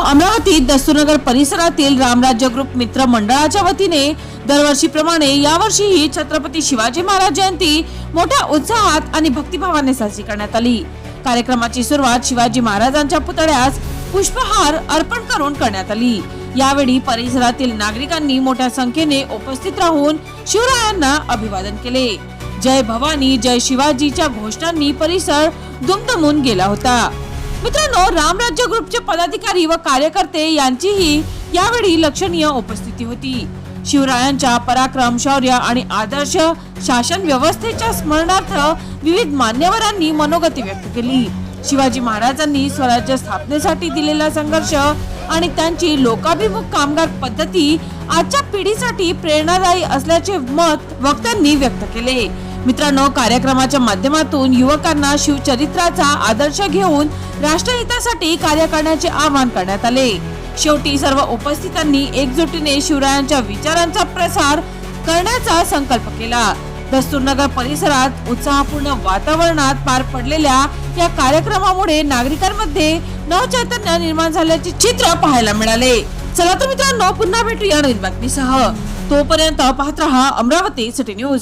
अमरावतीत दस्तूरनगर परिसरातील रामराज्य ग्रुप मित्र मंडळाच्या वतीने दरवर्षीप्रमाणे यावर्षीही छत्रपती शिवाजी महाराज जयंती मोठ्या उत्साहात आणि भक्तिभावाने साजरी करण्यात आली. कार्यक्रमाची सुरुवात शिवाजी महाराजांच्या पुतळ्यास पुष्पहार अर्पण करून करण्यात आली. यावेळी परिसरातील नागरिकांनी मोठ्या संख्येने उपस्थित राहून शिवरायांना अभिवादन केले. जय भवानी जय शिवाजीच्या घोषणांनी परिसर दुमदमून गेला होता. मित्रांनो रामराज्य ग्रुपचे पदाधिकारी व कार्यकर्ते यांचीही यावेळी लक्षणीय उपस्थिती होती. शिवरायांच्या पराक्रम शौर्य आणि आदर्श शासन व्यवस्थेच्या स्मरणार्थ विविध मान्यवरांनी मनोगती व्यक्त केली. शिवाजी महाराजांनी स्वराज्य स्थापनेसाठी दिलेला संघर्ष आणि त्यांची लोकाभिमुख कामगार पद्धती आजच्या पिढीसाठी प्रेरणादायी असल्याचे मत वक्त्यांनी व्यक्त केले. मित्रांनो कार्यक्रमाच्या माध्यमातून युवकांना शिवचरित्राचा आदर्श घेऊन राष्ट्रहितासाठी कार्य करण्याचे आवाहन करण्यात आले. शेवटी सर्व उपस्थितांनी एकजुटीने शिवरायांच्या विचारांचा प्रसार करण्याचा संकल्प केला. दस्तूरनगर परिसरात उत्साहपूर्ण वातावरणात पार पडलेल्या या कार्यक्रमामुळे नागरिकांमध्ये नवचैतन्य निर्माण झाल्याचे चित्र पाहायला मिळाले. चला तर मित्रांनो पुन्हा भेटूया नवीन बातमीसह. तोपर्यंत पाहत रहा अमरावती सिटी न्यूज.